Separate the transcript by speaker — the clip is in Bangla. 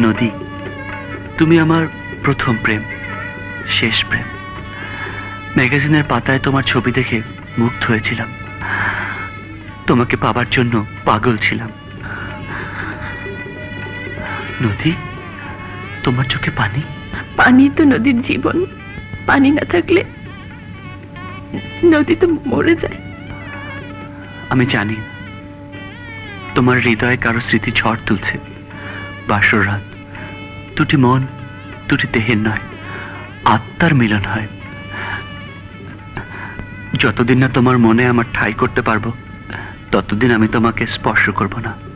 Speaker 1: নদী তুমি আমার প্রথম প্রেম শেষ প্রেম। ম্যাগাজিনের পাতায় তোমার ছবি দেখে মুগ্ধ হয়েছিলাম। তোমাকে পাবার জন্য পাগল ছিলাম। নদী তোমার চোখে পানি?
Speaker 2: পানি তো নদীর জীবন। পানি না থাকলে নদী তো মরে যায়।
Speaker 1: আমি জানি তোমার হৃদয়ে কারও স্মৃতি ঝড় তুলছে। বাসর রাত দুটি মন, দুটি দেহের নয়, আত্মার মিলন হয়। যতদিন না তোমার মনে আমার ঠাই করতে পারব, ততদিন আমি তোমাকে স্পর্শ করব না।